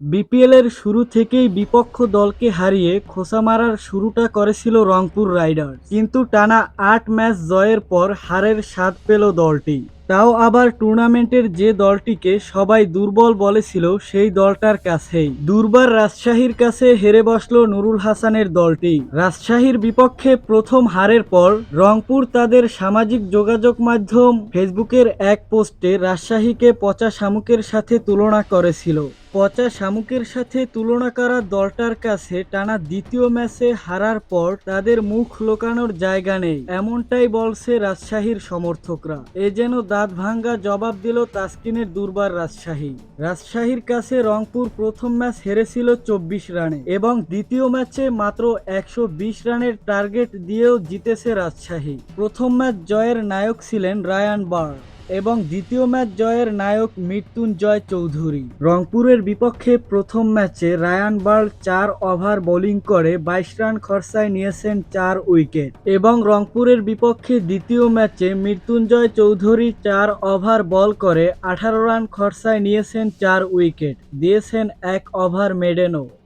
BPL এর শুরু থেকেই বিপক্ষ দলকে হারিয়ে খোসা মারার শুরুটা করেছিল রংপুর রাইডার্স। কিন্তু টানা আট ম্যাচ জয়ের পর হারের স্বাদ পেল দলটি। তাও আবার টুর্নামেন্টের যে দলটিকে সবাই দুর্বল বলেছিল, সেই দলটার কাছেই। দুর্বার রাজশাহীর কাছে হেরে বসল নুরুল হাসানের দলটি। রাজশাহীর বিপক্ষে প্রথম হারের পর রংপুর তাদের সামাজিক যোগাযোগ মাধ্যম ফেসবুকের এক পোস্টে রাজশাহীকে পচা শামুকের সাথে তুলনা করেছিল। পচা শামুকের সাথে তুলনা করা দলটার কাছে টানা দ্বিতীয় ম্যাচে হারার পর তাদের মুখ লোকানোর জায়গা নেই। এমনটাই বলছে রাজশাহীর সমর্থকরা। এ যেন দাঁত ভাঙ্গা জবাব দিল তাসকিনের দুর্বার রাজশাহী। রাজশাহীর কাছে রংপুর প্রথম ম্যাচ হেরেছিল চব্বিশ রানে এবং দ্বিতীয় ম্যাচে মাত্র একশো বিশ রানের টার্গেট দিয়েও জিতেছে রাজশাহী। প্রথম ম্যাচ জয়ের নায়ক ছিলেন রায়ান বার এবং দ্বিতীয় ম্যাচ জয়ের নায়ক মৃত্যুঞ্জয় চৌধুরী। রংপুরের বিপক্ষে প্রথম ম্যাচে রায়ান বার্ল চার ওভার বোলিং করে বাইশ রান খরচায় নিয়েছেন চার উইকেট। এবং রংপুরের বিপক্ষে দ্বিতীয় ম্যাচে মৃত্যুঞ্জয় চৌধুরী চার ওভার বল করে আঠারো রান খরচায় নিয়েছেন চার উইকেট। দিয়েছেন এক ওভার মেডেনও।